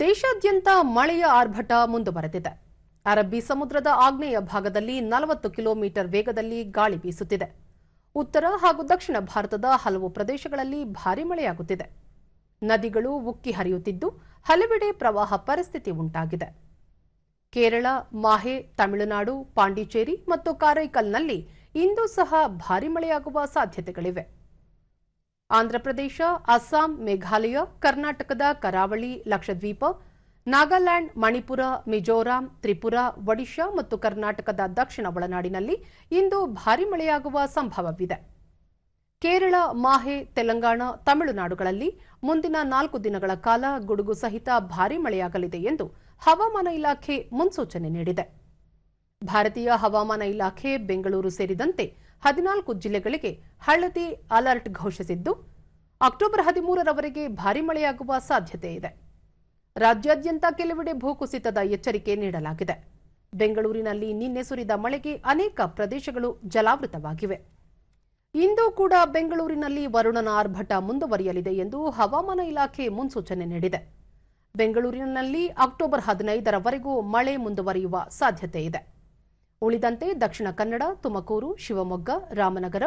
ದೇಶಾದ್ಯಂತ ಮಳೆಯ ಆರ್ಭಟ ಮುಂದುವರೆದಿದೆ. ಅರಬ್ಬಿ ಸಮುದ್ರದ ಆಗ್ನೇಯ ಭಾಗದಲ್ಲಿ ನಲವತ್ತು ಕಿಲೋಮೀಟರ್ ವೇಗದಲ್ಲಿ ಗಾಳಿ ಬೀಸುತ್ತಿದೆ. ಉತ್ತರ ಹಾಗೂ ದಕ್ಷಿಣ ಭಾರತದ ಹಲವು ಪ್ರದೇಶಗಳಲ್ಲಿ ಭಾರೀ ಮಳೆಯಾಗುತ್ತಿದೆ. ನದಿಗಳು ಉಕ್ಕಿ ಹರಿಯುತ್ತಿದ್ದು, ಹಲವೆಡೆ ಪ್ರವಾಹ ಪರಿಸ್ಥಿತಿ ಉಂಟಾಗಿದೆ. ಕೇರಳ, ಮಾಹೆ, ತಮಿಳುನಾಡು, ಪಾಂಡಿಚೇರಿ ಮತ್ತು ಕಾರೈಕಲ್ನಲ್ಲಿ ಇಂದು ಸಹ ಭಾರೀ ಮಳೆಯಾಗುವ ಸಾಧ್ಯತೆಗಳಿವೆ. ಆಂಧ್ರಪ್ರದೇಶ ಅಸ್ಸಾಂ, ಮೇಘಾಲಯ, ಕರ್ನಾಟಕದ ಕರಾವಳಿ, ಲಕ್ಷದ್ವೀಪ, ನಾಗಾಲ್ಯಾಂಡ್, ಮಣಿಪುರ, ಮಿಜೋರಾಂ, ತ್ರಿಪುರ, ಒಡಿಶಾ ಮತ್ತು ಕರ್ನಾಟಕದ ದಕ್ಷಿಣ ಒಳನಾಡಿನಲ್ಲಿ ಇಂದು ಭಾರೀ ಮಳೆಯಾಗುವ ಸಂಭವವಿದೆ. ಕೇರಳ, ಮಾಹೆ, ತೆಲಂಗಾಣ, ತಮಿಳುನಾಡುಗಳಲ್ಲಿ ಮುಂದಿನ ನಾಲ್ಕು ದಿನಗಳ ಕಾಲ ಗುಡುಗು ಸಹಿತ ಭಾರೀ ಮಳೆಯಾಗಲಿದೆ ಎಂದು ಹವಾಮಾನ ಇಲಾಖೆ ಮುನ್ಸೂಚನೆ ನೀಡಿದೆ. ಭಾರತೀಯ ಹವಾಮಾನ ಇಲಾಖೆ ಬೆಂಗಳೂರು ಸೇರಿದಂತೆ ಹದಿನಾಲ್ಕು ಜಿಲ್ಲೆಗಳಿಗೆ ಹಳದಿ ಅಲರ್ಟ್ ಘೋಷಿಸಿದ್ದು, ಅಕ್ಟೋಬರ್ ಹದಿಮೂರರವರೆಗೆ ಭಾರಿ ಮಳೆಯಾಗುವ ಸಾಧ್ಯತೆ ಇದೆ. ರಾಜ್ಯಾದ್ಯಂತ ಕೆಲವೆಡೆ ಭೂಕುಸಿತದ ಎಚ್ಚರಿಕೆ ನೀಡಲಾಗಿದೆ. ಬೆಂಗಳೂರಿನಲ್ಲಿ ನಿನ್ನೆ ಸುರಿದ ಮಳೆಗೆ ಅನೇಕ ಪ್ರದೇಶಗಳು ಜಲಾವೃತವಾಗಿವೆ. ಇಂದು ಕೂಡ ಬೆಂಗಳೂರಿನಲ್ಲಿ ವರುಣನ ಆರ್ಭಟ ಮುಂದುವರಿಯಲಿದೆ ಎಂದು ಹವಾಮಾನ ಇಲಾಖೆ ಮುನ್ಸೂಚನೆ ನೀಡಿದೆ. ಬೆಂಗಳೂರಿನಲ್ಲಿ ಅಕ್ಟೋಬರ್ ಹದಿನೈದರವರೆಗೂ ಮಳೆ ಮುಂದುವರಿಯುವ ಸಾಧ್ಯತೆ ಇದೆ. ಉಳಿದಂತೆ ದಕ್ಷಿಣ ಕನ್ನಡ, ತುಮಕೂರು, ಶಿವಮೊಗ್ಗ, ರಾಮನಗರ,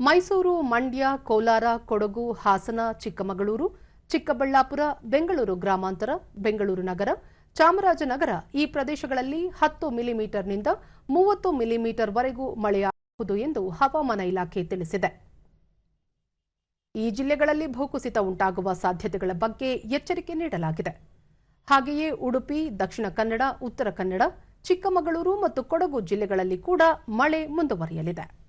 ಮೈಸೂರು, ಮಂಡ್ಯ, ಕೋಲಾರ, ಕೊಡಗು, ಹಾಸನ, ಚಿಕ್ಕಮಗಳೂರು, ಚಿಕ್ಕಬಳ್ಳಾಪುರ, ಬೆಂಗಳೂರು ಗ್ರಾಮಾಂತರ, ಬೆಂಗಳೂರು ನಗರ, ಚಾಮರಾಜನಗರ ಈ ಪ್ರದೇಶಗಳಲ್ಲಿ ಹತ್ತು ಮಿಲಿಮೀಟರ್ನಿಂದ ಮೂವತ್ತು ಮಿಲಿಮೀಟರ್ವರೆಗೂ ಮಳೆಯಾಗಬಹುದು ಎಂದು ಹವಾಮಾನ ಇಲಾಖೆ ತಿಳಿಸಿದೆ. ಈ ಜಿಲ್ಲೆಗಳಲ್ಲಿ ಭೂಕುಸಿತ ಉಂಟಾಗುವ ಸಾಧ್ಯತೆಗಳ ಬಗ್ಗೆ ಎಚ್ಚರಿಕೆ ನೀಡಲಾಗಿದೆ. ಹಾಗೆಯೇ ಉಡುಪಿ, ದಕ್ಷಿಣ ಕನ್ನಡ, ಉತ್ತರ ಕನ್ನಡ ಚಿಕ್ಕಮಗಳೂರು ಮತ್ತು ಕೊಡಗು ಜಿಲ್ಲೆಗಳಲ್ಲಿ ಕೂಡ ಮಳೆ ಮುಂದುವರಿಯಲಿದೆ.